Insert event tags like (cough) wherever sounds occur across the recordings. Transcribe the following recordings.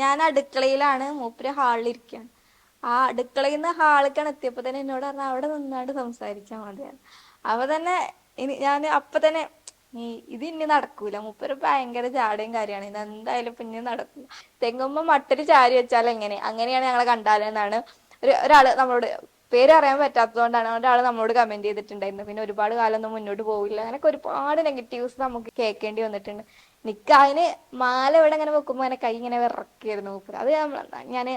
ഞാൻ അടുക്കളയിലാണ്. മൂപ്പര് ഹാളിലിരിക്കുകയാണ് ആ അടുക്കളയിൽ നിന്ന് ഹാളിലേക്കാണ് എത്തിയപ്പോ തന്നെ എന്നോട് പറഞ്ഞാൽ അവിടെ നിന്നാണ്ട് സംസാരിച്ചാൽ മതിയാണ് അപ്പൊ തന്നെ ഇനി ഞാൻ അപ്പൊ തന്നെ നീ ഇത് ഇനി നടക്കൂല. മൂപ്പര് ഭയങ്കര ചാടയും കാര്യമാണ് ഇത് എന്തായാലും ഇപ്പൊ ഇനി നടക്കൂല. തെങ്ങുമ്പോ മട്ടര് ചാരി വെച്ചാൽ എങ്ങനെ? അങ്ങനെയാണ് ഞങ്ങളെ കണ്ടാലെന്നാണ് ഒരു ഒരാൾ നമ്മളോട് പേര് അറിയാൻ പറ്റാത്തതുകൊണ്ടാണ് ഒരാൾ നമ്മളോട് കമന്റ് ചെയ്തിട്ടുണ്ടായിരുന്നു പിന്നെ ഒരുപാട് കാലം ഒന്നും മുന്നോട്ട് പോകില്ല അങ്ങനെയൊക്കെ ഒരുപാട് നെഗറ്റീവ്സ് നമുക്ക് കേൾക്കേണ്ടി വന്നിട്ടുണ്ട്. നിക്ക് അതിന് മാല ഇവിടെ ഇങ്ങനെ വെക്കുമ്പോ അങ്ങനെ കൈ ഇങ്ങനെ വിറക്കായിരുന്നു മൂപ്പര്. അത് ഞാൻ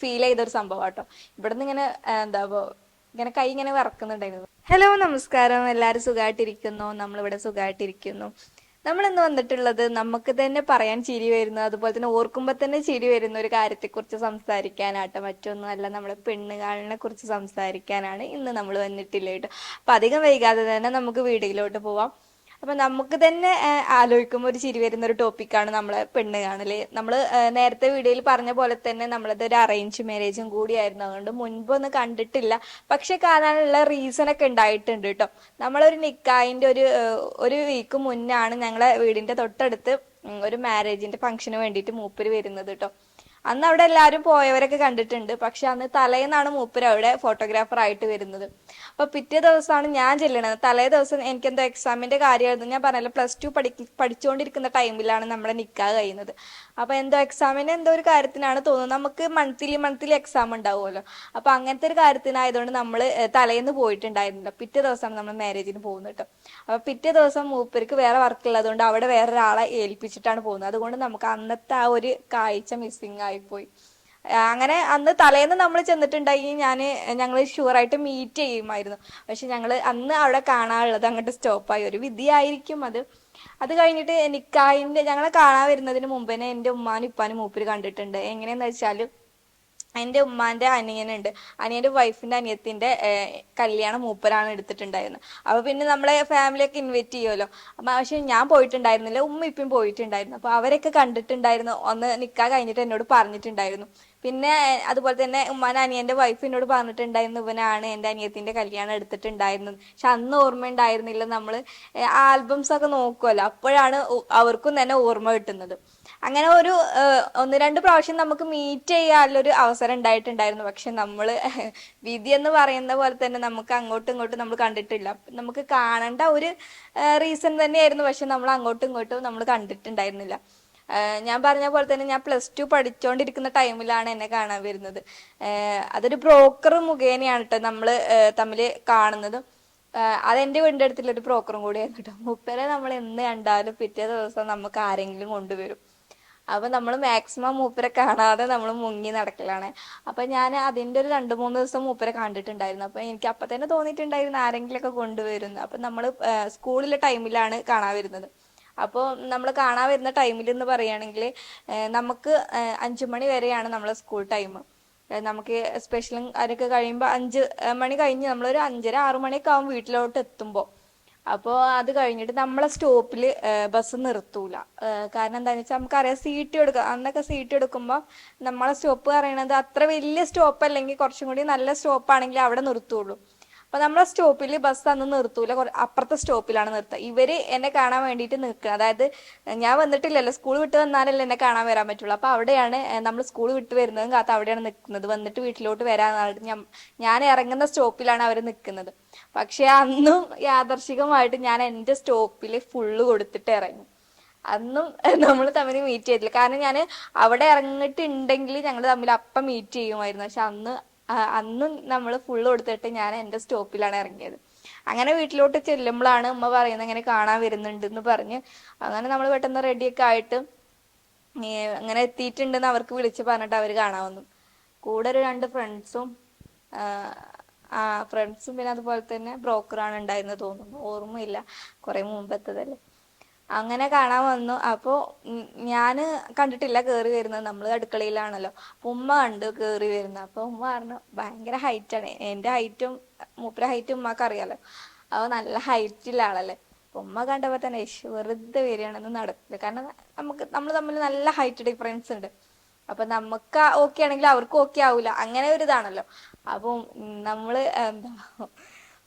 ഫീൽ ചെയ്തൊരു സംഭവം കേട്ടോ ഇവിടുന്ന് ഇങ്ങനെ എന്താ ഇങ്ങനെ കൈ ഇങ്ങനെ വിറക്കുന്നുണ്ടായിരുന്നു. ഹലോ നമസ്കാരം. എല്ലാവരും സുഖമായിട്ടിരിക്കുന്നു നമ്മളിവിടെ സുഖമായിട്ടിരിക്കുന്നു നമ്മൾ ഇന്ന് വന്നിട്ടുള്ളത് നമുക്ക് തന്നെ പറയാൻ ചിരി വരുന്നു. അതുപോലെ തന്നെ ഓർക്കുമ്പോൾ തന്നെ ചിരി വരുന്ന ഒരു കാര്യത്തെക്കുറിച്ച് സംസാരിക്കാനാട്ടോ. മറ്റൊന്നും അല്ല നമ്മളെ പെണ്ണുകാളിനെ കുറിച്ച് സംസാരിക്കാനാണ് ഇന്ന് നമ്മൾ വന്നിട്ടില്ല കേട്ടോ അപ്പൊ അധികം വൈകാതെ തന്നെ നമുക്ക് വീഡിയോയിലോട്ട് പോവാം. അപ്പൊ നമുക്ക് തന്നെ ആലോചിക്കുമ്പോൾ ഒരു ചിരി വരുന്ന ഒരു ടോപ്പിക്കാണ് നമ്മളെ പെണ്ണ് കാണൽ. നമ്മൾ നേരത്തെ വീഡിയോയിൽ പറഞ്ഞ പോലെ തന്നെ നമ്മളത് ഒരു അറേഞ്ച് മാരേജും കൂടിയായിരുന്നു അതുകൊണ്ട് മുൻപൊന്നും കണ്ടിട്ടില്ല. പക്ഷെ കാണാനുള്ള റീസൺ ഒക്കെ ഉണ്ടായിട്ടുണ്ട് കേട്ടോ നമ്മളൊരു നിക്കായിന്റെ ഒരു ഒരു വീക്ക് മുന്നാണ് ഞങ്ങളെ വീടിന്റെ തൊട്ടടുത്ത് ഒരു മാരേജിന്റെ ഫംഗ്ഷന് വേണ്ടിയിട്ട് മൂപ്പര് വരുന്നത് കേട്ടോ അന്ന് അവിടെ എല്ലാവരും പോയവരൊക്കെ കണ്ടിട്ടുണ്ട്. പക്ഷെ അന്ന് തലേന്നാണ് മൂപ്പര് അവിടെ ഫോട്ടോഗ്രാഫർ ആയിട്ട് വരുന്നത്. അപ്പൊ പിറ്റേ ദിവസമാണ് ഞാൻ ചെല്ലണത്. തലേ ദിവസം എനിക്ക് എന്തോ എക്സാമിന്റെ കാര്യമായിരുന്നു. ഞാൻ പറഞ്ഞല്ലോ പ്ലസ് ടു പഠി പഠിച്ചുകൊണ്ടിരിക്കുന്ന ടൈമിലാണ് നമ്മുടെ നിക്കാ കഴിയുന്നത്. അപ്പൊ എന്തോ എക്സാമിന് എന്തോ ഒരു കാര്യത്തിനാണ് തോന്നുന്നത്. നമുക്ക് മന്ത്ലി മന്ത്ലി എക്സാം ഉണ്ടാവുമല്ലോ. അപ്പൊ അങ്ങനത്തെ ഒരു കാര്യത്തിനായതുകൊണ്ട് നമ്മൾ തലേന്ന് പോയിട്ടുണ്ടായിരുന്നില്ല. പിറ്റേ ദിവസമാണ് നമ്മൾ മാരേജിന് പോകുന്നത് കേട്ടോ. അപ്പൊ പിറ്റേ ദിവസം മൂപ്പർക്ക് വേറെ വർക്ക് ഉള്ളതുകൊണ്ട് അവിടെ വേറെ ഒരാളെ ഏൽപ്പിച്ചിട്ടാണ് പോകുന്നത്. അതുകൊണ്ട് നമുക്ക് അന്നത്തെ ആ ഒരു കാഴ്ച മിസ്സിങ് ആയിപ്പോയി. അങ്ങനെ അന്ന് തലേന്ന് നമ്മൾ ചെന്നിട്ടുണ്ടെങ്കിൽ ഞാൻ ഞങ്ങൾ ഷുവറായിട്ട് മീറ്റ് ചെയ്യുമായിരുന്നു. പക്ഷെ ഞങ്ങൾ അന്ന് അവിടെ കാണാനുള്ളത് അങ്ങോട്ട് സ്റ്റോപ്പായി. ഒരു വിധിയായിരിക്കും അത്. അത് കഴിഞ്ഞിട്ട് എനിക്കായിന്റെ ഞങ്ങളെ കാണാൻ വരുന്നതിന് മുമ്പ് എന്റെ ഉമ്മാനും ഇപ്പാനും മൂപ്പര് കണ്ടിട്ടുണ്ട്. എങ്ങനെയാന്ന് വെച്ചാൽ എന്റെ ഉമ്മാന്റെ അനിയനുണ്ട്. അനിയന്റെ വൈഫിന്റെ അനിയത്തിന്റെ കല്യാണം മൂപ്പരാണ് എടുത്തിട്ടുണ്ടായിരുന്നത് അപ്പൊ പിന്നെ നമ്മളെ ഫാമിലിയൊക്കെ ഇൻവൈറ്റ് ചെയ്യുമല്ലോ അപ്പൊ പക്ഷെ ഞാൻ പോയിട്ടുണ്ടായിരുന്നില്ല. ഉമ്മ ഇപ്പം പോയിട്ടുണ്ടായിരുന്നു. അപ്പൊ അവരൊക്കെ കണ്ടിട്ടുണ്ടായിരുന്നു. ഒന്ന് നിക്കാ കഴിഞ്ഞിട്ട് എന്നോട് പറഞ്ഞിട്ടുണ്ടായിരുന്നു. പിന്നെ അതുപോലെ തന്നെ ഉമ്മാൻ അനിയന്റെ വൈഫ് എന്നോട് പറഞ്ഞിട്ടുണ്ടായിരുന്നു. ഇവനാണ് എന്റെ അനിയത്തിന്റെ കല്യാണം എടുത്തിട്ടുണ്ടായിരുന്നത് പക്ഷെ അന്ന് ഓർമ്മ ഉണ്ടായിരുന്നില്ല നമ്മൾ. ആൽബംസ് ഒക്കെ നോക്കുമല്ലോ അപ്പോഴാണ് അവർക്കും തന്നെ ഓർമ്മ കിട്ടുന്നത്. അങ്ങനെ ഒരു ഒന്ന് രണ്ട് പ്രാവശ്യം നമുക്ക് മീറ്റ് ചെയ്യാനുള്ളൊരു അവസരം ഉണ്ടായിട്ടുണ്ടായിരുന്നു. പക്ഷെ നമ്മൾ (laughs) വിധി എന്ന് പറയുന്ന പോലെ തന്നെ നമുക്ക് അങ്ങോട്ടും ഇങ്ങോട്ടും നമ്മൾ കണ്ടിട്ടില്ല. നമുക്ക് കാണേണ്ട ഒരു റീസൺ തന്നെയായിരുന്നു. പക്ഷെ നമ്മൾ അങ്ങോട്ടും ഇങ്ങോട്ടും നമ്മൾ കണ്ടിട്ടുണ്ടായിരുന്നില്ല. ഞാൻ പറഞ്ഞ പോലെ തന്നെ ഞാൻ പ്ലസ് ടു പഠിച്ചുകൊണ്ടിരിക്കുന്ന ടൈമിലാണ് എന്നെ കാണാൻ വരുന്നത്. അതൊരു ബ്രോക്കർ മുഖേനയാണ് കേട്ടോ നമ്മൾ തമ്മിൽ കാണുന്നത്. അതെന്റെ വീടിന്റെ അടുത്തുള്ള ഒരു ബ്രോക്കറും കൂടിയായിരുന്നു കേട്ടോ മുപ്പരെ നമ്മൾ എന്ന് കണ്ടാലും പിറ്റേ ദിവസം നമുക്ക് ആരെങ്കിലും കൊണ്ടുവരും. അപ്പൊ നമ്മൾ മാക്സിമം മൂപ്പരെ കാണാതെ നമ്മൾ മുങ്ങി നടക്കലാണ്. അപ്പൊ ഞാൻ അതിന്റെ ഒരു രണ്ട് മൂന്ന് ദിവസം മൂപ്പരെ കണ്ടിട്ടുണ്ടായിരുന്നു. അപ്പൊ എനിക്ക് അപ്പൊ തന്നെ തോന്നിയിട്ടുണ്ടായിരുന്നു ആരെങ്കിലും ഒക്കെ കൊണ്ടുവരുന്നു. അപ്പൊ നമ്മൾ സ്കൂളിലെ ടൈമിലാണ് കാണാൻ വരുന്നത്. അപ്പോൾ നമ്മൾ കാണാൻ വരുന്ന ടൈമിൽ എന്ന് പറയുകയാണെങ്കിൽ നമുക്ക് അഞ്ചു മണി വരെയാണ് നമ്മളെ സ്കൂൾ ടൈം നമുക്ക് സ്പെഷ്യലും അതൊക്കെ കഴിയുമ്പോൾ അഞ്ച് മണി കഴിഞ്ഞ് നമ്മളൊരു അഞ്ചര ആറു മണിയൊക്കെ ആവും വീട്ടിലോട്ട് എത്തുമ്പോൾ അപ്പോൾ അത് കഴിഞ്ഞിട്ട് നമ്മളെ സ്റ്റോപ്പിൽ ബസ് നിർത്തൂല. കാരണം എന്താണെന്ന് വെച്ചാൽ നമുക്കറിയാം സീറ്റ് എടുക്കുക അന്നൊക്കെ സീറ്റ് എടുക്കുമ്പോൾ നമ്മളെ സ്റ്റോപ്പ് പറയണത് അത്ര വലിയ സ്റ്റോപ്പ് അല്ലെങ്കിൽ കുറച്ചും കൂടി നല്ല സ്റ്റോപ്പ് ആണെങ്കിൽ അവിടെ നിർത്തുള്ളൂ. അപ്പൊ നമ്മളെ സ്റ്റോപ്പിൽ ബസ് അന്ന് നിർത്തൂല. അപ്പുറത്തെ സ്റ്റോപ്പിലാണ് നിർത്തുക ഇവർ എന്നെ കാണാൻ വേണ്ടിയിട്ട് നിൽക്കുക അതായത് ഞാൻ വന്നിട്ടില്ലല്ലോ. സ്കൂൾ വിട്ട് വന്നാലല്ലേ എന്നെ കാണാൻ വരാൻ പറ്റുള്ളൂ. അപ്പൊ അവിടെയാണ് നമ്മൾ സ്കൂൾ വിട്ട് വരുന്നതും കാത്ത അവിടെയാണ് നിൽക്കുന്നത് വന്നിട്ട് വീട്ടിലോട്ട് വരാൻ ഞാൻ ഇറങ്ങുന്ന സ്റ്റോപ്പിലാണ് അവർ നിൽക്കുന്നത് പക്ഷെ അന്നും യാദർശികമായിട്ട് ഞാൻ എന്റെ സ്റ്റോപ്പിൽ ഫുള്ള് കൊടുത്തിട്ട് ഇറങ്ങി. അന്നും നമ്മൾ തമ്മിൽ മീറ്റ് ചെയ്തില്ല. കാരണം ഞാൻ അവിടെ ഇറങ്ങിയിട്ടുണ്ടെങ്കിൽ ഞങ്ങൾ തമ്മിൽ അപ്പം മീറ്റ് ചെയ്യുമായിരുന്നു. പക്ഷെ അന്ന് അന്നും നമ്മൾ ഫുൾ കൊടുത്തിട്ട് ഞാൻ എന്റെ സ്റ്റോപ്പിലാണ് ഇറങ്ങിയത്. അങ്ങനെ വീട്ടിലോട്ട് ചെല്ലുമ്പോഴാണ് ഉമ്മ പറയുന്നത് അങ്ങനെ കാണാൻ വരുന്നുണ്ട് എന്ന് പറഞ്ഞ് അങ്ങനെ നമ്മൾ പെട്ടെന്ന് റെഡിയൊക്കെ ആയിട്ട് അങ്ങനെ എത്തിയിട്ടുണ്ടെന്ന് അവർക്ക് വിളിച്ച് പറഞ്ഞിട്ട് അവർ കാണാൻ വന്നു. കൂടെ ഒരു രണ്ട് ഫ്രണ്ട്സും ആ ഫ്രണ്ട്സും പിന്നെ അതുപോലെ തന്നെ ബ്രോക്കറാണ് ഉണ്ടായിരുന്നത് തോന്നുന്നു. ഓർമ്മയില്ല. കുറെ മുമ്പത്തതല്ലേ. അങ്ങനെ കാണാൻ വന്നു. അപ്പോൾ ഞാൻ കണ്ടിട്ടില്ല കേറി വരുന്നത്. നമ്മൾ അടുക്കളയിലാണല്ലോ. അപ്പൊ ഉമ്മ കണ്ടു കേറി വരുന്നത്. അപ്പൊ ഉമ്മ പറഞ്ഞു ഭയങ്കര ഹൈറ്റാണ് എന്റെ ഹൈറ്റും മൂപ്പര ഹൈറ്റും ഉമ്മക്ക് അറിയാലോ. അപ്പോൾ നല്ല ഹൈറ്റുള്ള ആളല്ലേ. അപ്പൊ ഉമ്മ കണ്ടപ്പോൾ തന്നെ "ഇഷ്, വെറുതെ വരികയാണെന്ന് നടക്കില്ല കാരണം നമുക്ക് നമ്മൾ തമ്മിൽ നല്ല ഹൈറ്റ് ഡിഫറൻസ് ഉണ്ട്. അപ്പൊ നമുക്ക് ഓക്കെ ആണെങ്കിൽ അവർക്ക് ഓക്കെ ആവൂല. അങ്ങനെ ഒരു ഇതാണല്ലോ. അപ്പം നമ്മൾ എന്താ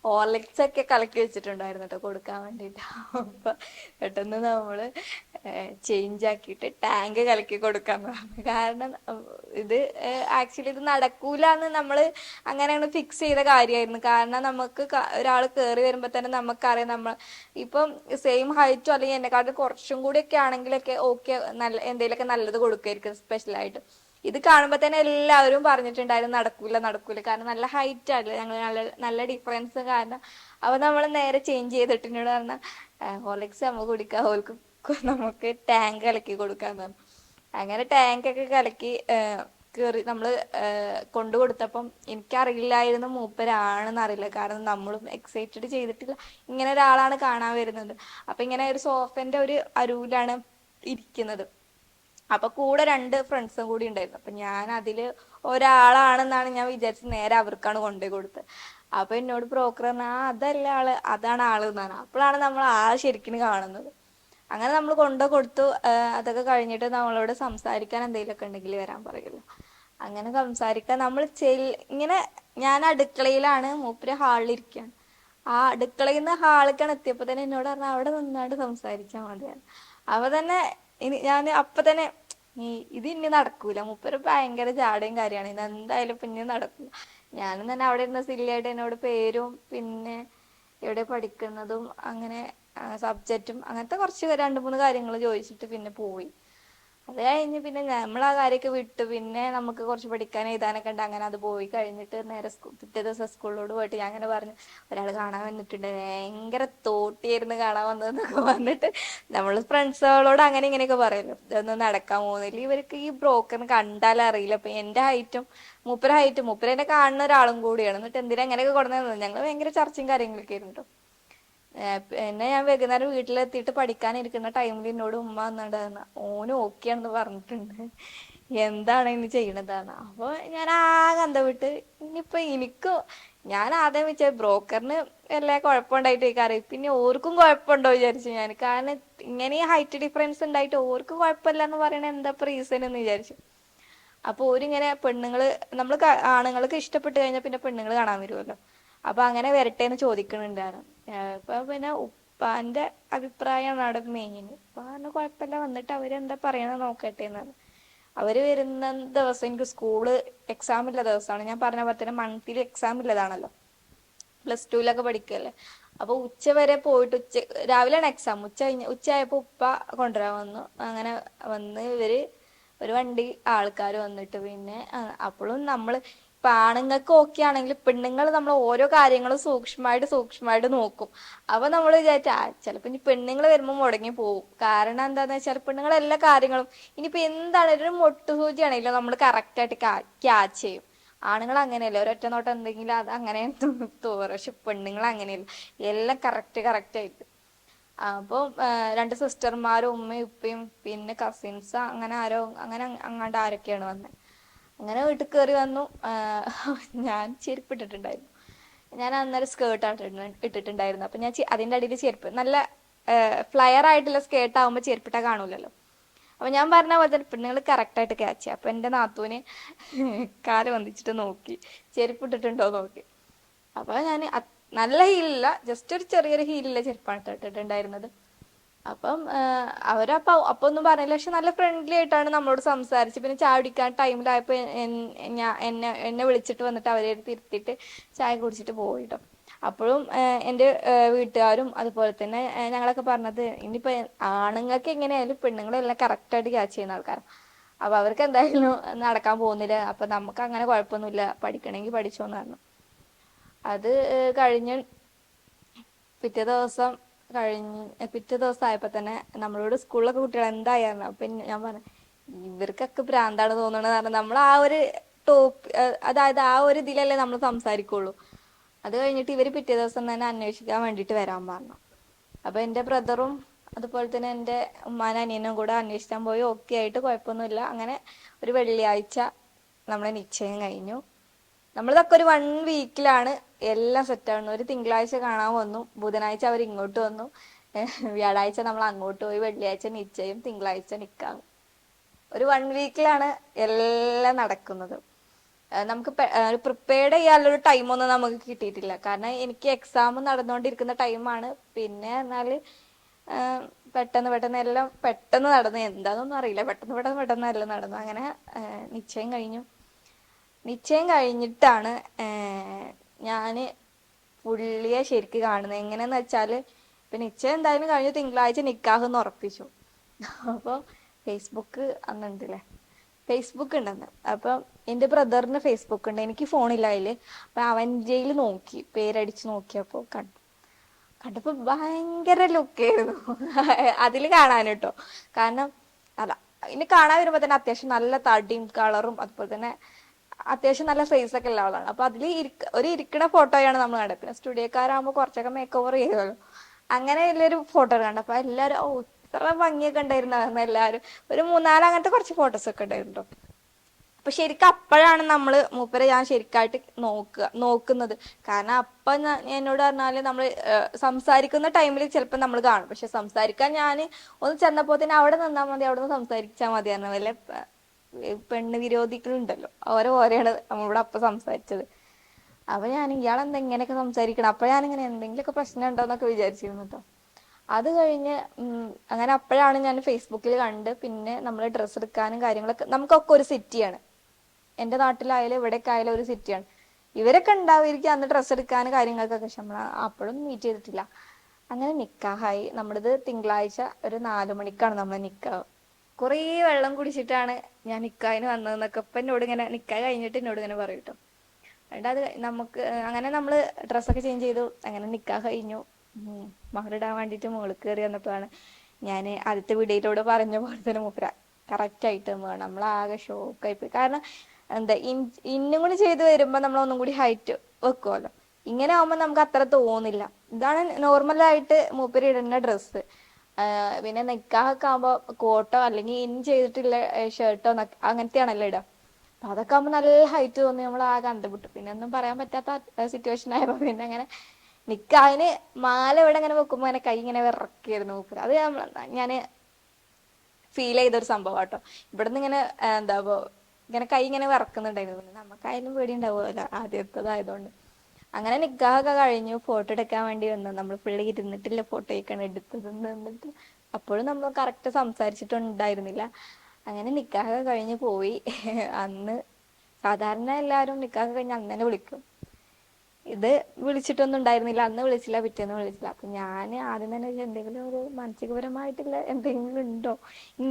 ഹോർലിക്സ് ഒക്കെ കലക്കി വെച്ചിട്ടുണ്ടായിരുന്നു കേട്ടോ കൊടുക്കാൻ വേണ്ടിട്ട്. അപ്പൊ പെട്ടെന്ന് നമ്മൾ ചേഞ്ച് ആക്കിയിട്ട് ടാങ്ക് കലക്കി കൊടുക്കാൻ പറഞ്ഞു. കാരണം ഇത് ആക്ച്വലി ഇത് നടക്കൂല എന്ന് നമ്മൾ അങ്ങനെയാണ് ഫിക്സ് ചെയ്ത കാര്യമായിരുന്നു കാരണം നമുക്ക് ഒരാൾ കയറി വരുമ്പോ തന്നെ നമുക്കറിയാം നമ്മൾ ഇപ്പം സെയിം ഹൈറ്റോ അല്ലെങ്കിൽ എന്നെക്കാട്ടും കുറച്ചും കൂടി ഒക്കെ ആണെങ്കിലൊക്കെ ഓക്കെ നല്ല എന്തെങ്കിലുമൊക്കെ നല്ലത് കൊടുക്കുമായിരിക്കും സ്പെഷ്യലായിട്ട് ഇത് കാണുമ്പോ തന്നെ എല്ലാവരും പറഞ്ഞിട്ടുണ്ടായിരുന്നു നടക്കൂല നടക്കൂല. കാരണം നല്ല ഹൈറ്റ് അല്ല ഞങ്ങൾ നല്ല നല്ല ഡിഫറൻസ് കാരണം അപ്പൊ നമ്മൾ നേരെ ചേഞ്ച് ചെയ്തിട്ടുണ്ട് എന്നോട് പറഞ്ഞ ഹോർലിക്സ് നമ്മൾ കുടിക്കാം. ഹോൽക്ക് നമുക്ക് ടാങ്ക് കലക്കി കൊടുക്കാന്ന് പറഞ്ഞു. അങ്ങനെ ടാങ്ക് ഒക്കെ കലക്കി കയറി നമ്മൾ കൊണ്ടു കൊടുത്തപ്പം എനിക്കറിയില്ലായിരുന്നു മൂപ്പരാണെന്ന് അറിയില്ല. കാരണം നമ്മളും എക്സൈറ്റഡ് ചെയ്തിട്ടില്ല. ഇങ്ങനെ ഒരാളാണ് കാണാൻ വരുന്നത്. അപ്പൊ ഇങ്ങനെ ഒരു സോഫന്റെ ഒരു അരുവിലാണ് ഇരിക്കുന്നത്. അപ്പൊ കൂടെ രണ്ട് ഫ്രണ്ട്സും കൂടി ഉണ്ടായിരുന്നു. അപ്പൊ ഞാൻ അതിൽ ഒരാളാണെന്നാണ് ഞാൻ വിചാരിച്ചത്. നേരെ അവർക്കാണ് കൊണ്ടുപോയി കൊടുത്തത്. അപ്പൊ എന്നോട് ബ്രോക്കർ പറഞ്ഞാൽ ആ അതല്ല ആൾ. അതാണ് ആൾ എന്നാണ്. അപ്പോഴാണ് നമ്മൾ ആ ശരിക്കും കാണുന്നത്. അങ്ങനെ നമ്മൾ കൊണ്ടു കൊടുത്തു. അതൊക്കെ കഴിഞ്ഞിട്ട് നമ്മളോട് സംസാരിക്കാൻ എന്തെങ്കിലുമൊക്കെ ഉണ്ടെങ്കിൽ വരാൻ പറയില്ല അങ്ങനെ സംസാരിക്കാൻ നമ്മൾ ഇങ്ങനെ ഞാൻ അടുക്കളയിലാണ് മൂപ്പര് ഹാളിലിരിക്കുകയാണ് ആ അടുക്കളയിൽ നിന്ന് ഹാളിലേക്കാണ് എത്തിയപ്പോ തന്നെ എന്നോട് പറഞ്ഞാൽ അവിടെ നിന്നാണ്ട് സംസാരിച്ചാൽ മതിയാണ് അപ്പൊ തന്നെ ഇനി ഞാൻ അപ്പൊ തന്നെ ഈ ഇത് ഇനി നടക്കൂല. മൂപ്പര് ഭയങ്കര ജാടയും കാര്യമാണ് ഇത് എന്തായാലും ഇപ്പൊ ഇനി നടക്കൂല. ഞാനും തന്നെ അവിടെ ഇരുന്ന സില്ലിയായിട്ട് എന്നോട് പേരും പിന്നെ എവിടെ പഠിക്കുന്നതും അങ്ങനെ സബ്ജക്റ്റും അങ്ങനത്തെ കുറച്ച് രണ്ട് മൂന്ന് കാര്യങ്ങൾ ചോദിച്ചിട്ട് പിന്നെ പോയി. അത് കഴിഞ്ഞ് പിന്നെ നമ്മൾ ആ കാര്യമൊക്കെ വിട്ടു. പിന്നെ നമുക്ക് കുറച്ച് പഠിക്കാൻ എഴുതാനൊക്കെ ഉണ്ട്. അങ്ങനെ അത് പോയി കഴിഞ്ഞിട്ട് നേരെ പിറ്റേ ദിവസം സ്കൂളിലോട് പോയിട്ട് ഞാൻ അങ്ങനെ പറഞ്ഞു ഒരാൾ കാണാൻ വന്നിട്ടുണ്ട്. ഭയങ്കര തോട്ടിയായിരുന്നു കാണാൻ വന്നതെന്നൊക്കെ പറഞ്ഞിട്ട് നമ്മൾ ഫ്രണ്ട്സുകളോട് അങ്ങനെ ഇങ്ങനെയൊക്കെ പറയുന്നു. ഇതൊന്നും നടക്കാൻ പോകുന്നില്ല ഇവർക്ക് ഈ ബ്രോക്കറിന് കണ്ടാൽ അറിയില്ല. അപ്പൊ എന്റെ ഹൈറ്റും മൂപ്പര ഹൈറ്റും മൂപ്പര എന്നെ കാണുന്ന ഒരാളും കൂടിയാണ്. എന്നിട്ട് എന്തിനാ എങ്ങനെയൊക്കെ കൊടുക്കുന്നത് ഞങ്ങൾ ഭയങ്കര ചർച്ചയും കാര്യങ്ങളൊക്കെ ആയിരുന്നു പിന്നെ ഞാൻ വൈകുന്നേരം വീട്ടിലെത്തിയിട്ട് പഠിക്കാനിരിക്കുന്ന ടൈമിൽ എന്നോട് ഉമ്മ വന്നിട്ടാണ് ഓന് ഓക്കെയാണെന്ന് പറഞ്ഞിട്ടുണ്ട്. എന്താണ് ഇനി ചെയ്യണതാണ് അപ്പൊ ഞാൻ ആകെ അന്ത വിട്ട് ഇനിയിപ്പൊ എനിക്ക് ഞാൻ ആദ്യം വെച്ച ബ്രോക്കറിന് എല്ലാ കുഴപ്പമുണ്ടായിട്ട് കാര്യം പിന്നെ ഓർക്കും കുഴപ്പമുണ്ടോ വിചാരിച്ചു ഞാൻ. കാരണം ഇങ്ങനെ ഹൈറ്റ് ഡിഫറൻസ് ഉണ്ടായിട്ട് ഓർക്കും കുഴപ്പമില്ല എന്ന് പറയണ എന്താ റീസൺ എന്ന് വിചാരിച്ചു. അപ്പൊ ഓരിങ്ങനെ പെണ്ണുങ്ങൾ നമ്മൾ ആണുങ്ങൾക്ക് ഇഷ്ടപ്പെട്ട് കഴിഞ്ഞാൽ പിന്നെ പെണ്ണുങ്ങൾ കാണാൻ വരുമല്ലോ അപ്പൊ അങ്ങനെ വരട്ടെ എന്ന് ചോദിക്കണുണ്ടായിരുന്നു. ഏഹ് ഇപ്പൊ പിന്നെ ഉപ്പാന്റെ അഭിപ്രായമാണ് അവിടെ മെയിൻ ഉപ്പ കുഴപ്പമില്ല. വന്നിട്ട് അവരെന്താ പറയണ നോക്കട്ടെ എന്നാണ്. അവർ വരുന്ന ദിവസം എനിക്ക് സ്കൂൾ എക്സാം ഉള്ള ദിവസമാണ്. ഞാൻ പറഞ്ഞ പോലെ തന്നെ മന്ത്ലി എക്സാം ഉള്ളതാണല്ലോ പ്ലസ് ടുവിലൊക്കെ പഠിക്കല്ലേ അപ്പൊ ഉച്ച വരെ പോയിട്ട് ഉച്ച രാവിലെയാണ് എക്സാം ഉച്ച കഴിഞ്ഞ ഉച്ചയായപ്പോ ഉപ്പ കൊണ്ടുവരാൻ വന്നു. അങ്ങനെ വന്ന് ഇവർ ഒരു വണ്ടി ആൾക്കാർ വന്നിട്ട് പിന്നെ അപ്പോഴും നമ്മൾ ഇപ്പൊ ആണുങ്ങൾക്ക് ഓക്കെ ആണെങ്കിൽ പെണ്ണുങ്ങൾ നമ്മൾ ഓരോ കാര്യങ്ങളും സൂക്ഷ്മമായിട്ട് സൂക്ഷ്മമായിട്ട് നോക്കും. അപ്പൊ നമ്മൾ വിചാരിച്ചാ ചിലപ്പോ ഇനി പെണ്ണുങ്ങൾ വരുമ്പോൾ മുടങ്ങി പോകും കാരണം എന്താന്ന് വെച്ചാൽ പെണ്ണുങ്ങൾ എല്ലാ കാര്യങ്ങളും ഇനിയിപ്പോ എന്താണെങ്കിലും ഒരു മൊട്ടുസൂചി ആണെങ്കിലും നമ്മൾ കറക്റ്റ് ആയിട്ട് ക്യാച്ച് ചെയ്യും. ആണുങ്ങൾ അങ്ങനെയല്ല? ഒരൊറ്റ നോട്ടം എന്തെങ്കിലും അത് അങ്ങനെ തോറും പക്ഷെ പെണ്ണുങ്ങൾ അങ്ങനെയല്ല. എല്ലാം കറക്റ്റ് കറക്റ്റ് ആയിട്ട്. അപ്പോൾ രണ്ട് സിസ്റ്റർമാരും ഉമ്മയും ഉപ്പയും പിന്നെ കസിൻസ് അങ്ങനെ ആരോ അങ്ങനെ അങ്ങാണ്ട് ആരൊക്കെയാണ് വന്നത് അങ്ങനെ വീട്ടിൽ കയറി വന്നു. ഞാൻ ചെരുപ്പ് ഇട്ടിട്ടുണ്ടായിരുന്നു ഞാൻ അന്നേരം സ്കേർട്ടാണ് ഇട്ടിട്ടുണ്ടായിരുന്നു അപ്പൊ ഞാൻ അതിന്റെ അടിയിൽ ചെരുപ്പ് നല്ല ഫ്ലയർ ആയിട്ടുള്ള സ്കേർട്ട് ആവുമ്പോൾ ചെരുപ്പിട്ടാ കാണൂലല്ലോ. അപ്പൊ ഞാൻ പറഞ്ഞ പോലെ തന്നെ പെണ്ണുങ്ങൾ കറക്റ്റ് ആയിട്ട് ക്യാച്ച് ചെയ്യാം. അപ്പൊ എന്റെ നാത്തൂന് കാൽ വന്നിച്ചിട്ട് നോക്കി ചെരുപ്പ് ഇട്ടിട്ടുണ്ടോ നോക്കി. അപ്പൊ ഞാൻ നല്ല ഹീലില്ല ജസ്റ്റ് ഒരു ചെറിയൊരു ഹീലില്ല ചെരുപ്പാണ് ട്ടോ ഇട്ടിട്ടുണ്ടായിരുന്നത്. അപ്പം ആഹ് അവരപ്പൊ അപ്പൊ ഒന്നും പറഞ്ഞില്ല. പക്ഷെ നല്ല ഫ്രണ്ട്ലി ആയിട്ടാണ് നമ്മളോട് സംസാരിച്ച്. പിന്നെ ചായ കുടിക്കാൻ ടൈമിലായപ്പോ ഞാൻ എന്നെ എന്നെ വിളിച്ചിട്ട് വന്നിട്ട് അവരെ തിരുത്തിയിട്ട് ചായ കുടിച്ചിട്ട് പോയിട്ടോ. അപ്പോഴും എന്റെ വീട്ടുകാരും അതുപോലെ തന്നെ ഞങ്ങളൊക്കെ പറഞ്ഞത് ഇനിയിപ്പോ ആണുങ്ങൾക്ക് എങ്ങനെയായാലും പെണ്ണുങ്ങളെല്ലാം കറക്റ്റ് ആയിട്ട് ക്യാച്ച് ചെയ്യുന്ന ആൾക്കാരാണ് അപ്പൊ അവർക്ക് എന്തായാലും നടക്കാൻ പോകുന്നില്ല. അപ്പൊ നമുക്ക് അങ്ങനെ കുഴപ്പമൊന്നുമില്ല. പഠിക്കണമെങ്കിൽ പഠിച്ചോന്ന് പറഞ്ഞു. അത് കഴിഞ്ഞ് പിറ്റേ ദിവസം കഴിഞ്ഞ് പിറ്റേ ദിവസം ആയപ്പോ തന്നെ നമ്മളോട് സ്കൂളിലൊക്കെ കുട്ടികൾ എന്തായിരുന്നു അപ്പൊ ഞാൻ പറഞ്ഞു ഇവർക്കൊക്കെ ഭ്രാന്താണ് തോന്നണത് കാരണം നമ്മൾ ആ ഒരു ടോപ്പ് അതായത് ആ ഒരു ഇതിലല്ലേ നമ്മൾ സംസാരിക്കുള്ളൂ. അത് കഴിഞ്ഞിട്ട് ഇവർ പിറ്റേ ദിവസം തന്നെ അന്വേഷിക്കാൻ വേണ്ടിട്ട് വരാൻ പറഞ്ഞു. അപ്പൊ എന്റെ ബ്രദറും അതുപോലെ തന്നെ എന്റെ ഉമ്മാനും അനിയനും കൂടെ അന്വേഷിക്കാൻ പോയി. ഓക്കെ ആയിട്ട് കുഴപ്പമൊന്നുമില്ല. അങ്ങനെ ഒരു വെള്ളിയാഴ്ച നമ്മളെ നിശ്ചയം കഴിഞ്ഞു. നമ്മളിതൊക്കെ ഒരു വൺ വീക്കിലാണ് എല്ലാം സെറ്റ് ആവുന്നു ഒരു തിങ്കളാഴ്ച കാണാൻ വന്നു. ബുധനാഴ്ച അവർ ഇങ്ങോട്ട് വന്നു. വ്യാഴാഴ്ച നമ്മൾ അങ്ങോട്ട് പോയി. വെള്ളിയാഴ്ച നിശ്ചയം തിങ്കളാഴ്ച നിക്കാം ഒരു വൺ വീക്കിലാണ് എല്ലാം നടക്കുന്നത്. നമുക്ക് പ്രിപ്പയർഡ് ചെയ്യാനുള്ളൊരു ടൈമൊന്നും നമുക്ക് കിട്ടിയിട്ടില്ല. കാരണം എനിക്ക് എക്സാം നടന്നുകൊണ്ടിരിക്കുന്ന ടൈമാണ് പിന്നെ എന്നാൽ ഏഹ് പെട്ടെന്ന് പെട്ടെന്ന് എല്ലാം പെട്ടെന്ന് നടന്നു. എന്താണെന്നൊന്നും അറിയില്ല. പെട്ടെന്ന് പെട്ടെന്ന് പെട്ടെന്ന് എല്ലാം നടന്നു. അങ്ങനെ നിശ്ചയം കഴിഞ്ഞു. നിശ്ചയം കഴിഞ്ഞിട്ടാണ് ഞാൻ പുള്ളിയെ ശരിക്ക് കാണുന്നത് എങ്ങനെയെന്ന് വെച്ചാൽ ഇപ്പൊ നിശ്ചയം എന്തായാലും കഴിഞ്ഞ തിങ്കളാഴ്ച നിക്കാഹ് എന്ന് ഉറപ്പിച്ചു. അപ്പൊ ഫേസ്ബുക്ക് അന്നുണ്ടല്ലേ ഫേസ്ബുക്ക് ഉണ്ടെന്ന്. അപ്പൊ എന്റെ ബ്രദറിന് ഫേസ്ബുക്ക് ഉണ്ട്. എനിക്ക് ഫോണില്ല അതിൽ. അപ്പൊ അവന്റെയിൽ നോക്കി. പേരടിച്ച് നോക്കിയപ്പോ കണ്ടു. കണ്ടപ്പോ ഭയങ്കര ലുക്കായിരുന്നു (laughs) അതിൽ കാണാൻ കേട്ടോ കാരണം അല്ല ഇനി കാണാൻ വരുമ്പോ തന്നെ അത്യാവശ്യം നല്ല തടിയും കളറും അതുപോലെ തന്നെ അത്യാവശ്യം നല്ല ഫേസ് ഒക്കെ ഉള്ള ആളാണ്. അപ്പൊ അതിൽ ഒരു ഇരിക്കണ ഫോട്ടോയാണ് നമ്മൾ കണ്ടത് പിന്നെ സ്റ്റുഡിയോക്കാരാകുമ്പോൾ കുറച്ചൊക്കെ മേക്ക് ഓവർ ചെയ്യുമല്ലോ അങ്ങനെ ഉള്ളൊരു ഫോട്ടോ കണ്ടു അപ്പൊ എല്ലാരും ഓ ഇത്ര ഭംഗിയൊക്കെ ഉണ്ടായിരുന്നു എല്ലാവരും ഒരു മൂന്നാൽ അങ്ങനത്തെ കുറച്ച് ഫോട്ടോസ് ഒക്കെ ഉണ്ടായിരുന്നു. അപ്പൊ ശരിക്കും അപ്പോഴാണ് നമ്മൾ മൂപ്പരെ ഞാൻ ശരിക്കായിട്ട് നോക്കുക നോക്കുന്നത്. കാരണം അപ്പൊ എന്നോട് പറഞ്ഞാൽ നമ്മൾ സംസാരിക്കുന്ന ടൈമിൽ ചിലപ്പോൾ നമ്മൾ കാണും. പക്ഷെ സംസാരിക്കാൻ ഞാൻ ഒന്ന് ചെന്നപ്പോ തന്നെ അവിടെ നിന്നാൽ മതി അവിടെ നിന്ന് സംസാരിച്ചാൽ മതി എന്നല്ലേ പെണ്ണ് വിരോധികളുണ്ടല്ലോ ഓരോ പോലെയാണ് നമ്മളിവിടെ അപ്പൊ സംസാരിച്ചത്. അപ്പൊ ഞാൻ ഇയാളെന്താ ഇങ്ങനെയൊക്കെ സംസാരിക്കണം? അപ്പൊ ഞാനിങ്ങനെ എന്തെങ്കിലുമൊക്കെ പ്രശ്നം ഉണ്ടോ എന്നൊക്കെ വിചാരിച്ചിരുന്നു കേട്ടോ അത് കഴിഞ്ഞ് അങ്ങനെ അപ്പോഴാണ് ഞാൻ ഫേസ്ബുക്കിൽ കണ്ട് പിന്നെ നമ്മൾ ഡ്രസ്സ് എടുക്കാനും കാര്യങ്ങളൊക്കെ നമുക്കൊക്കെ ഒരു സിറ്റിയാണ്. എന്റെ നാട്ടിലായാലും ഇവിടെയൊക്കെ ആയാലും ഒരു സിറ്റിയാണ്. ഇവരൊക്കെ ഉണ്ടാവുമായിരിക്കും അന്ന് ഡ്രസ്സ് എടുക്കാനും കാര്യങ്ങൾക്കൊക്കെ. നമ്മൾ അപ്പോഴും മീറ്റ് ചെയ്തിട്ടില്ല. അങ്ങനെ നിക്കാഹായി. നമ്മളിത് തിങ്കളാഴ്ച ഒരു നാലു മണിക്കാണ് നമ്മൾ നിക്കാഹ് കുറേ വെള്ളം കുടിച്ചിട്ടാണ് ഞാൻ നിക്കായിന് വന്നതെന്നൊക്കെ ഇപ്പൊ എന്നോട് ഇങ്ങനെ നിക്കായ കഴിഞ്ഞിട്ട് എന്നോട് ഇങ്ങനെ പറയും കേട്ടോ എന്നിട്ട് അത് നമുക്ക് അങ്ങനെ നമ്മൾ ഡ്രസ്സൊക്കെ ചേഞ്ച് ചെയ്തു അങ്ങനെ നിക്കാ കഴിഞ്ഞു. മകളിടാൻ വേണ്ടിയിട്ട് മുകളിൽ കയറി വന്നപ്പോഴാണ് ഞാൻ ആദ്യത്തെ വീഡിയോയിലൂടെ പറഞ്ഞ പോലെ തന്നെ മൂപ്പര. കറക്റ്റ് ആയിട്ട് വേണം. നമ്മളാകെ ഷോക്കായി പോയി. കാരണം എന്താ ഇൻ- ഇന്നും കൂടി ചെയ്ത് വരുമ്പോൾ നമ്മൾ ഒന്നും കൂടി ഹൈറ്റ് വെക്കുമല്ലോ ഇങ്ങനെ ആവുമ്പോൾ നമുക്ക് അത്ര തോന്നില്ല. ഇതാണ് നോർമലായിട്ട് മൂപ്പര് ഇടുന്ന ഡ്രസ്സ് പിന്നെ നിക്കാഹൊക്കെ ആകുമ്പോൾ കോട്ടോ അല്ലെങ്കിൽ ഇൻ ചെയ്തിട്ടുള്ള ഷർട്ടോ അങ്ങനത്തെയാണല്ലോ ഇടുക അപ്പൊ അതൊക്കെ ആകുമ്പോ നല്ല ഹൈറ്റ് തോന്നി നമ്മൾ ആ കണ്ടുപിട്ടു പിന്നെ ഒന്നും പറയാൻ പറ്റാത്ത സിറ്റുവേഷൻ ആയപ്പോ പിന്നെ അങ്ങനെ നിക്കാഹിന് മാല ഇവിടെ അങ്ങനെ വെക്കുമ്പോ അങ്ങനെ കൈ ഇങ്ങനെ വിറക്കിയായിരുന്നു മൂപ്പര് അത് ഞാൻ- ഫീൽ ചെയ്തൊരു സംഭവം കേട്ടോ ഇവിടുന്ന് ഇങ്ങനെ എന്താ ഇങ്ങനെ കൈ ഇങ്ങനെ വിറക്കുന്നുണ്ടായിരുന്നു. പിന്നെ നമുക്കായാലും പേടി ഉണ്ടാവുമല്ലോ ആദ്യത്തതായതുകൊണ്ട്. അങ്ങനെ നിക്കാഹൊക്കെ കഴിഞ്ഞു. ഫോട്ടോ എടുക്കാൻ വേണ്ടി വന്നു. നമ്മൾ പുള്ളി ഇരുന്നിട്ടില്ല ഫോട്ടോ ഒക്കെയാണ് എടുത്തത് എന്നിട്ട് അപ്പോഴും നമ്മൾ കറക്റ്റ് സംസാരിച്ചിട്ടുണ്ടായിരുന്നില്ല. അങ്ങനെ നിക്കാഹൊക്കെ കഴിഞ്ഞ് പോയി. (laughs) അന്ന് സാധാരണ എല്ലാവരും നിക്കാഹ് കഴിഞ്ഞ് അന്ന് വിളിക്കും. ഇത് വിളിച്ചിട്ടൊന്നും ഉണ്ടായിരുന്നില്ല. അന്ന് വിളിച്ചില്ല പിറ്റേന്ന് വിളിച്ചില്ല. അപ്പൊ ഞാൻ ആദ്യം തന്നെ എന്തെങ്കിലും ഒരു മാനസികപരമായിട്ടുള്ള എന്തെങ്കിലും ഉണ്ടോ?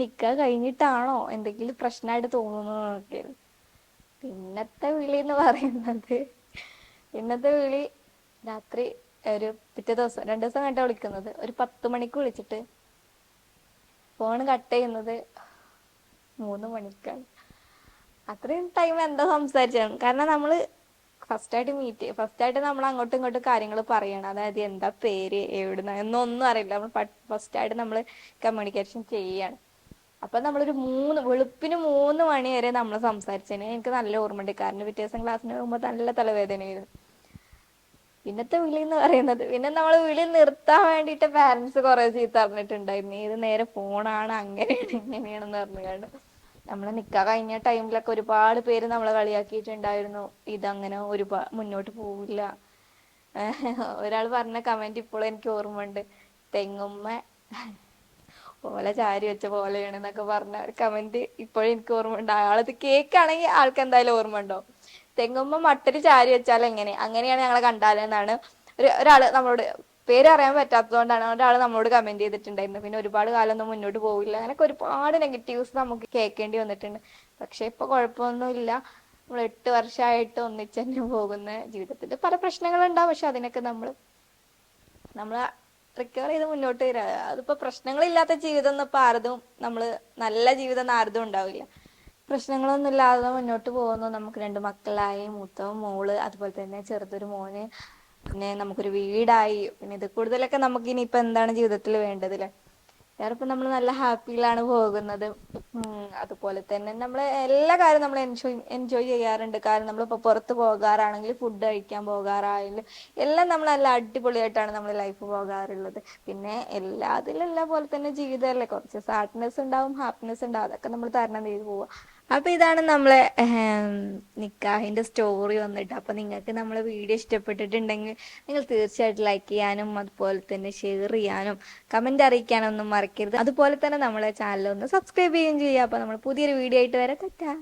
നിക്കാഹ് കഴിഞ്ഞിട്ടാണോ എന്തെങ്കിലും പ്രശ്നമായിട്ട് തോന്നുന്നു എന്നൊക്കെ. പിന്നത്തെ വിളി എന്ന് പറയുന്നത് ഇന്നത്തെ വിളി രാത്രി ഒരു പിറ്റേ ദിവസം രണ്ടു ദിവസം കണ്ട വിളിക്കുന്നത്. ഒരു പത്ത് മണിക്ക് വിളിച്ചിട്ട് ഫോൺ കട്ട് ചെയ്യുന്നത് മൂന്ന് മണിക്കാണ്. അത്രയും ടൈം എന്താ സംസാരിച്ചാണ് കാരണം നമ്മൾ ഫസ്റ്റ് ആയിട്ട് മീറ്റ് ഫസ്റ്റ് ആയിട്ട് നമ്മൾ അങ്ങോട്ടും ഇങ്ങോട്ടും കാര്യങ്ങൾ പറയണം. അതായത് എന്താ പേര് എവിടുന്ന എന്നൊന്നും അറിയില്ല. നമ്മൾ ഫസ്റ്റ് ആയിട്ട് നമ്മൾ കമ്മ്യൂണിക്കേഷൻ ചെയ്യാണ്. അപ്പൊ നമ്മളൊരു മൂന്ന് വെളുപ്പിന് മൂന്ന് മണി വരെ നമ്മൾ സംസാരിച്ചതിന് എനിക്ക് നല്ല ഓർമ്മയുണ്ട്. കാരണം പിറ്റേ ദിവസം ക്ലാസ്സിന് പോകുമ്പോൾ നല്ല തലവേദനയായിരുന്നു. പിന്നത്തെ വിളി എന്ന് പറയുന്നത് പിന്നെ നമ്മൾ വിളി നിർത്താൻ വേണ്ടിയിട്ട് പാരന്റ്സ് കുറെ ചീത്ത പറഞ്ഞിട്ടുണ്ടായിരുന്നു. ഏത് നേരെ ഫോണാണ് അങ്ങനെയാണ് ഇങ്ങനെയാണെന്ന് പറഞ്ഞുകൊണ്ട്. നമ്മളെ നിക്കാ കഴിഞ്ഞ ടൈമിലൊക്കെ ഒരുപാട് പേര് നമ്മളെ കളിയാക്കിയിട്ടുണ്ടായിരുന്നു. ഇതങ്ങനെ ഒരുപാട് മുന്നോട്ട് പോവില്ല. (laughs) ഒരാൾ പറഞ്ഞ കമന്റ് ഇപ്പോഴും എനിക്ക് ഓർമ്മയുണ്ട്. തെങ്ങുമ്മ ഓല ചാരി വെച്ച പോലെയാണ് എന്നൊക്കെ പറഞ്ഞ കമന്റ് ഇപ്പോഴും എനിക്ക് ഓർമ്മയുണ്ട്. അയാളത് കേക്കാണെങ്കിൽ ആൾക്ക് എന്തായാലും ഓർമ്മ ഉണ്ടോ തെങ്ങുമ്മ മട്ടൽ ചാരി വെച്ചാൽ എങ്ങനെ? അങ്ങനെയാണ് ഞങ്ങളെ കണ്ടാലെന്നാണ് ഒരു ഒരാൾ നമ്മളോട് പേര് അറിയാൻ പറ്റാത്തതുകൊണ്ടാണ് ഒരാൾ നമ്മളോട് കമന്റ് ചെയ്തിട്ടുണ്ടായിരുന്നു പിന്നെ ഒരുപാട് കാലം ഒന്നും മുന്നോട്ട് പോവില്ല. അങ്ങനെയൊക്കെ ഒരുപാട് നെഗറ്റീവ്സ് നമുക്ക് കേൾക്കേണ്ടി വന്നിട്ടുണ്ട്. പക്ഷെ ഇപ്പൊ കുഴപ്പമൊന്നുമില്ല. നമ്മൾ എട്ട് വർഷമായിട്ട് ഒന്നിച്ച് തന്നെ പോകുന്ന ജീവിതത്തിൽ പല പ്രശ്നങ്ങളുണ്ടാവും. പക്ഷെ അതിനൊക്കെ നമ്മൾ നമ്മൾ റിക്കവർ ചെയ്ത് മുന്നോട്ട് വരിക അതിപ്പോ പ്രശ്നങ്ങളില്ലാത്ത ജീവിതം ഇപ്പൊ ആരതും നമ്മൾ നല്ല ജീവിതം ആരതും ഉണ്ടാവില്ല. പ്രശ്നങ്ങളൊന്നും ഇല്ലാതെ മുന്നോട്ട് പോകുന്നു. നമുക്ക് രണ്ട് മക്കളായി. മൂത്ത മോൾ അതുപോലെ തന്നെ ചെറുതൊരു മോന്. പിന്നെ നമുക്കൊരു വീടായി. പിന്നെ ഇത് കൂടുതലൊക്കെ നമുക്ക് ഇനിയിപ്പോ എന്താണ് ജീവിതത്തിൽ വേണ്ടത് അല്ലെ വേറെ ഇപ്പൊ നമ്മൾ നല്ല ഹാപ്പിയിലാണ് പോകുന്നത്. അതുപോലെ തന്നെ നമ്മൾ എല്ലാ കാര്യവും നമ്മൾ എൻജോയ് എൻജോയ് ചെയ്യാറുണ്ട്. കാരണം നമ്മളിപ്പോ പുറത്ത് പോകാറാണെങ്കിൽ ഫുഡ് കഴിക്കാൻ പോകാറായാലും എല്ലാം നമ്മൾ നല്ല അടിപൊളിയായിട്ടാണ് നമ്മൾ ലൈഫ് പോകാറുള്ളത്. പിന്നെ എല്ലാത്തിലും എല്ലാ പോലെ തന്നെ ജീവിതമല്ലേ കുറച്ച് സാഡ്നെസ് ഉണ്ടാവും ഹാപ്പിനെസ് ഉണ്ടാവും. അതൊക്കെ നമ്മൾ തരണം ചെയ്ത് പോവുക അപ്പൊ ഇതാണ് നമ്മളെ നിക്കാഹിന്റെ സ്റ്റോറി വന്നിട്ട്. അപ്പൊ നിങ്ങൾക്ക് നമ്മളെ വീഡിയോ ഇഷ്ടപ്പെട്ടിട്ടുണ്ടെങ്കിൽ നിങ്ങൾ തീർച്ചയായിട്ടും ലൈക്ക് ചെയ്യാനും അതുപോലെ തന്നെ ഷെയർ ചെയ്യാനും കമന്റ് അറിയിക്കാനും ഒന്നും മറക്കരുത്. അതുപോലെ തന്നെ നമ്മളെ ചാനൽ ഒന്ന് സബ്സ്ക്രൈബ് ചെയ്യുകയും ചെയ്യുക. അപ്പൊ നമ്മൾ പുതിയൊരു വീഡിയോ ആയിട്ട് വരാം. തെറ്റാ